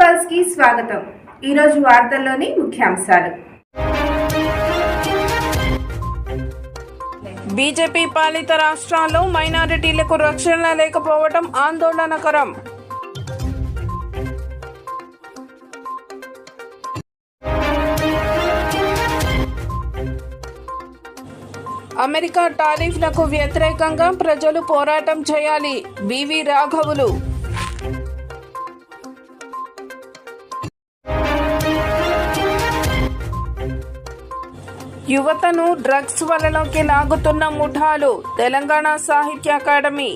పల్స్కి స్వాగతం. ఈరోజు వార్తల్లోని ముఖ్యాంశాలు. బీజేపీ పాలిత రాష్ట్రాల్లో మైనారిటీలకు రక్షణ లేకపోవడం ఆందోళనకరం. అమెరికా టారిఫ్లకు వ్యతిరేకంగా ప్రజలు పోరాటం చేయాలి. బివి రాఘవులు. యువతను డ్రగ్స్ వలలోకి లాగుతున్న ముఠాలు తెలంగాణ సాహిత్య అకాడమీ.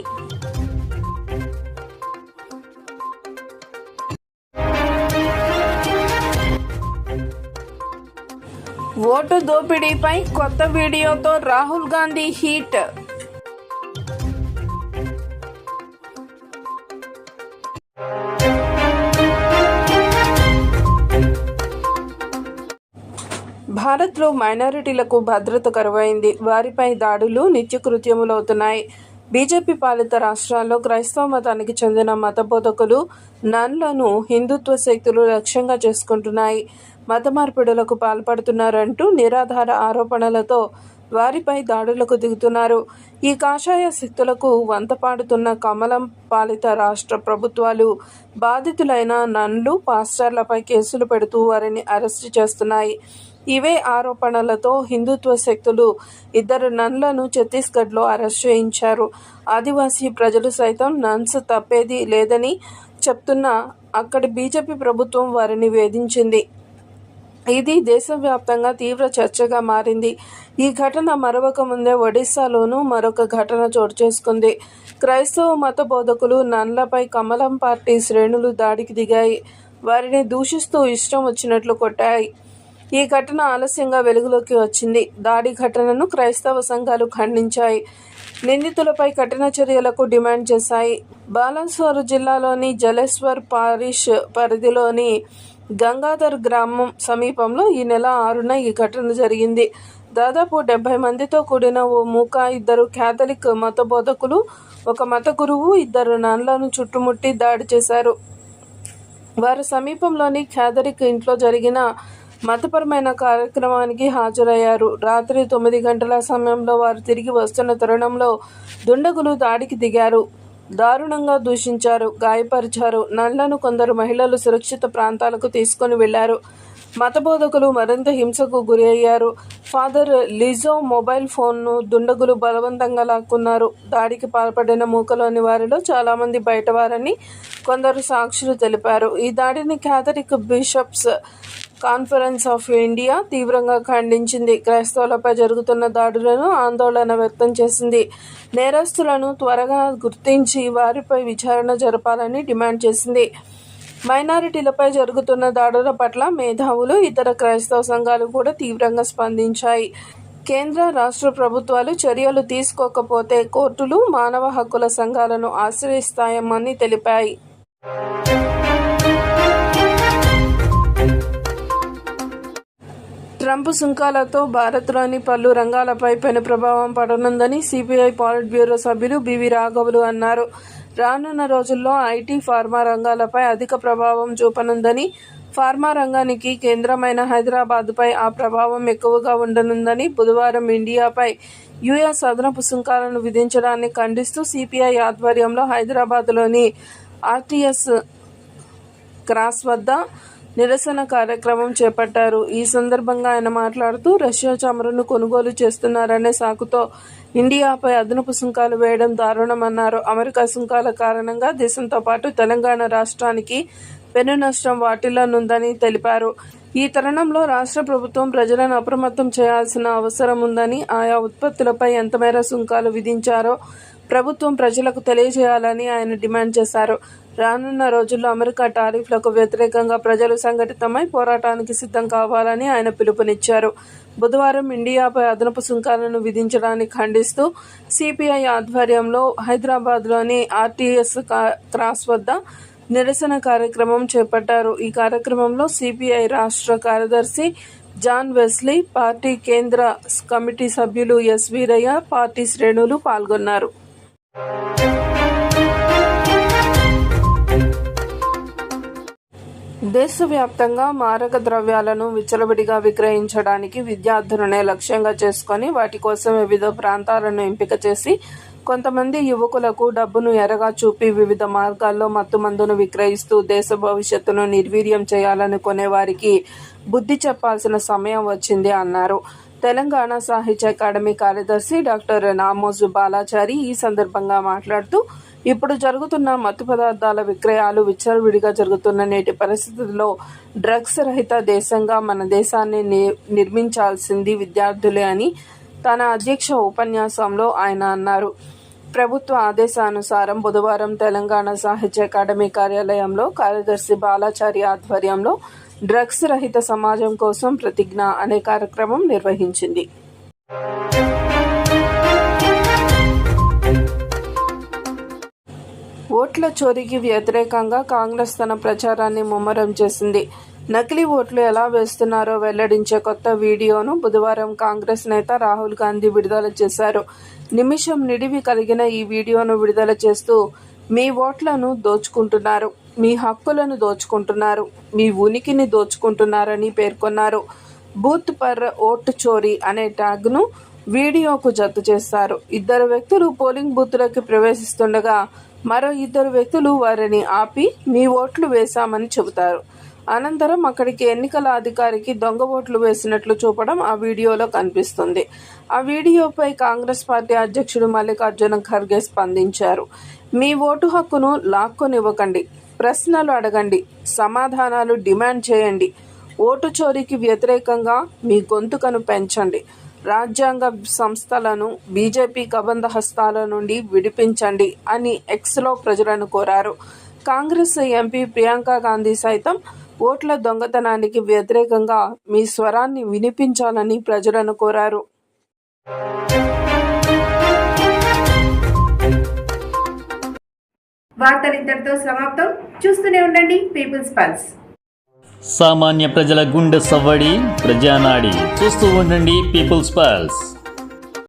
ఓటు దోపిడీపై కొత్త వీడియోతో రాహుల్ గాంధీ హీట్. భారత్లో మైనారిటీలకు భద్రత కరువైంది. వారిపై దాడులు నిత్యకృత్యములవుతున్నాయి. బీజేపీ పాలిత రాష్ట్రాల్లో క్రైస్తవ మతానికి చెందిన మత బోధకులు నన్లను హిందుత్వ శక్తులు లక్ష్యంగా చేసుకుంటున్నాయి. మత మార్పిడులకు పాల్పడుతున్నారంటూ నిరాధార ఆరోపణలతో వారిపై దాడులకు దిగుతున్నారు. ఈ కాషాయ శక్తులకు వంతపాడుతున్న కమలం పాలిత రాష్ట్ర ప్రభుత్వాలు బాధితులైన నన్లు పాస్టర్లపై కేసులు పెడుతూ వారిని అరెస్టు చేస్తున్నాయి. ఇవే ఆరోపణలతో హిందుత్వ శక్తులు ఇద్దరు నన్లను ఛత్తీస్గఢ్లో అరెస్ట్ చేయించారు. ఆదివాసీ ప్రజలు సైతం నన్స్ తప్పేది లేదని చెప్తున్న అక్కడి బీజేపీ ప్రభుత్వం వారిని వేధించింది. ఇది దేశవ్యాప్తంగా తీవ్ర చర్చగా మారింది. ఈ ఘటన మరొక ముందే ఒడిశాలోనూ మరొక ఘటన చోటు చేసుకుంది. క్రైస్తవ మత బోధకులు నన్లపై కమలం పార్టీ శ్రేణులు దాడికి దిగాయి. వారిని దూషిస్తూ ఇష్టం వచ్చినట్లు కొట్టాయి. ఈ ఘటన ఆలస్యంగా వెలుగులోకి వచ్చింది. దాడి ఘటనను క్రైస్తవ సంఘాలు ఖండించాయి. నిందితులపై కఠిన చర్యలకు డిమాండ్ చేశాయి. బాలన్స్వర్ జిల్లాలోని జలేశ్వర్ పారిష్ పరిధిలోని గంగాధర్ గ్రామం సమీపంలో ఈ నెల ఆరున ఈ ఘటన జరిగింది. దాదాపు డెబ్బై మందితో కూడిన ఓ మూక ఇద్దరు క్యాథలిక్ మత బోధకులు ఒక మత గురువు ఇద్దరు నన్లను చుట్టుముట్టి దాడి చేశారు. వారు సమీపంలోని క్యాథలిక్ ఇంట్లో జరిగిన మతపరమైన కార్యక్రమానికి హాజరయ్యారు. రాత్రి తొమ్మిది గంటల సమయంలో వారు తిరిగి వస్తున్న తరుణంలో దుండగులు దాడికి దిగారు. దారుణంగా దూషించారు గాయపరిచారు. నళ్ళను కొందరు మహిళలు సురక్షిత ప్రాంతాలకు తీసుకొని వెళ్ళారు మతబోధకులు మరింత హింసకు గురి అయ్యారు ఫాదర్ లిజో మొబైల్ ఫోన్ను దుండగులు బలవంతంగా లాక్కున్నారు. దాడికి పాల్పడిన మూకలోని వారిలో చాలామంది బయటవారని కొందరు సాక్షులు తెలిపారు. ఈ దాడిని Catholic bishops conference of India తీవ్రంగా ఖండించింది. క్రైస్తవులపై జరుగుతున్న దాడులను ఆందోళన వ్యక్తం చేసింది. నేరస్తులను త్వరగా గుర్తించి వారిపై విచారణ జరపాలని డిమాండ్ చేసింది. మైనారిటీలపై జరుగుతున్న దాడుల పట్ల మేధావులు ఇతర క్రైస్తవ సంఘాలు కూడా తీవ్రంగా స్పందించాయి. కేంద్ర రాష్ట్ర ప్రభుత్వాలు చర్యలు తీసుకోకపోతే కోర్టులు మానవ హక్కుల సంఘాలను ఆశ్రయిస్తాయని తెలిపాయి. ట్రంప్ సుంకాలతో భారత్లోని పలు రంగాలపై పెను ప్రభావం పడనుందని సిపిఐ పాలిట్ బ్యూరో సభ్యులు బివి రాఘవులు అన్నారు. రానున్న రోజుల్లో ఐటీ ఫార్మా రంగాలపై అధిక ప్రభావం చూపనుందని ఫార్మా రంగానికి కేంద్రమైన హైదరాబాద్పై ఆ ప్రభావం ఎక్కువగా ఉండనుందని బుధవారం ఇండియాపై యుఎస్ అదనపు సుంకాలను విధించడాన్ని ఖండిస్తూ సిపిఐ ఆధ్వర్యంలో హైదరాబాద్లోని ఆర్టీఎస్ క్రాస్ వద్ద నిరసన కార్యక్రమం చేపట్టారు. ఈ సందర్భంగా ఆయన మాట్లాడుతూ రష్యా చమురును కొనుగోలు చేస్తున్నారనే సాకుతో ఇండియాపై అదనపు సుంకాలు వేయడం దారుణమన్నారు. అమెరికా సుంకాల కారణంగా దేశంతో పాటు తెలంగాణ రాష్ట్రానికి పెను నష్టం వాటిల్లనుందని తెలిపారు. ఈ తరుణంలో రాష్ట్ర ప్రభుత్వం ప్రజలను అప్రమత్తం చేయాల్సిన అవసరం ఉందని ఆయా ఉత్పత్తులపై ఎంతమేర సుంకాలు విధించారో ప్రభుత్వం ప్రజలకు తెలియజేయాలని ఆయన డిమాండ్ చేశారు. రానున్న రోజుల్లో అమెరికా టారిఫ్లకు వ్యతిరేకంగా ప్రజలు సంఘటితమై పోరాటానికి సిద్ధం కావాలని ఆయన పిలుపునిచ్చారు. బుధవారం ఇండియాపై అదనపు సుంకాలను విధించడానికి ఖండిస్తూ సిపిఐ ఆధ్వర్యంలో హైదరాబాద్లోని ఆర్టీఎస్ క్రాస్ వద్ద నిరసన కార్యక్రమం చేపట్టారు. ఈ కార్యక్రమంలో సిపిఐ రాష్ట్ర కార్యదర్శి జాన్ వెస్లీ పార్టీ కేంద్ర కమిటీ సభ్యులు ఎస్ వీరయ్య పార్టీ శ్రేణులు పాల్గొన్నారు. దేశవ్యాప్తంగా మారక ద్రవ్యాలను విచ్చలవిడిగా విక్రయించడానికి విద్యార్థులనే లక్ష్యంగా చేసుకొని వాటి కోసం వివిధ ప్రాంతాలను ఎంపిక చేసి కొంతమంది యువకులకు డబ్బును ఎరగా చూపి వివిధ మార్గాల్లో మత్తుమందును విక్రయిస్తూ దేశ భవిష్యత్తును నిర్వీర్యం చేయాలనుకునే వారికి బుద్ధి చెప్పాల్సిన సమయం వచ్చింది అన్నారు. తెలంగాణ సాహిత్య అకాడమీ కార్యదర్శి డాక్టర్ నామోజు బాలాచారి ఈ సందర్భంగా మాట్లాడుతూ ఇప్పుడు జరుగుతున్న మత్తు పదార్థాల విక్రయాలు విచ్చలవిడిగా జరుగుతున్న నేటి పరిస్థితుల్లో డ్రగ్స్ రహిత దేశంగా మన దేశాన్ని ని- నిర్మించాల్సింది విద్యార్థులే అని తన అధ్యక్ష ఉపన్యాసంలో ఆయన అన్నారు. ప్రభుత్వ ఆదేశానుసారం బుధవారం తెలంగాణ సాహిత్య అకాడమీ కార్యాలయంలో కార్యదర్శి బాలాచారి ఆధ్వర్యంలో డ్రగ్స్ రహిత సమాజం కోసం ప్రతిజ్ఞ అనే కార్యక్రమం నిర్వహించింది. ఓట్ల చోరీకి వ్యతిరేకంగా కాంగ్రెస్ తన ప్రచారాన్ని ముమ్మరం చేసింది. నకిలీ ఓట్లు ఎలా వేస్తున్నారో వెల్లడించే కొత్త వీడియోను బుధవారం కాంగ్రెస్ నేత రాహుల్ గాంధీ విడుదల చేశారు. నిమిషం నిడివి కలిగిన ఈ వీడియోను విడుదల చేస్తూ మీ ఓట్లను దోచుకుంటున్నారు. మీ హక్కులను దోచుకుంటున్నారు. మీ ఉనికిని దోచుకుంటున్నారని పేర్కొన్నారు. బూత్ పర్ ఓట్ చోరీ అనే ట్యాగ్ను వీడియోకు జత చేస్తారు. ఇద్దరు వ్యక్తులు పోలింగ్ బూత్లోకి ప్రవేశిస్తుండగా మరో ఇద్దరు వ్యక్తులు వారిని ఆపి మీ ఓట్లు వేశామని చెబుతారు. అనంతరం అక్కడికి ఎన్నికల అధికారికి దొంగ ఓట్లు వేసినట్లు చూపడం ఆ వీడియోలో కనిపిస్తుంది. ఆ వీడియోపై కాంగ్రెస్ పార్టీ అధ్యక్షుడు మల్లికార్జున ఖర్గే స్పందించారు. మీ ఓటు హక్కును లాక్కొనివ్వకండి ప్రశ్నలు అడగండి సమాధానాలు డిమాండ్ చేయండి. ఓటు చోరీకి వ్యతిరేకంగా మీ గొంతుకను పెంచండి. రాజ్యాంగ సంస్థలను బీజేపీ కబంధ హస్తాల నుండి విడిపించండి అని ఎక్స్లో ప్రజలను కోరారు. కాంగ్రెస్ ఎంపీ ప్రియాంక గాంధీ సైతం ఓట్ల దొంగతనానికి వ్యతిరేకంగా మీ స్వరాన్ని వినిపించాలని ప్రజలను కోరారు. వార్తలు ఇంతటితో సమాప్తం. చూస్తూనే ఉండండి పీపుల్స్ పల్స్ సామాన్య ప్రజల గుండె సవ్వడి ప్రజానాడి. చూస్తూ ఉండండి పీపుల్స్ పల్స్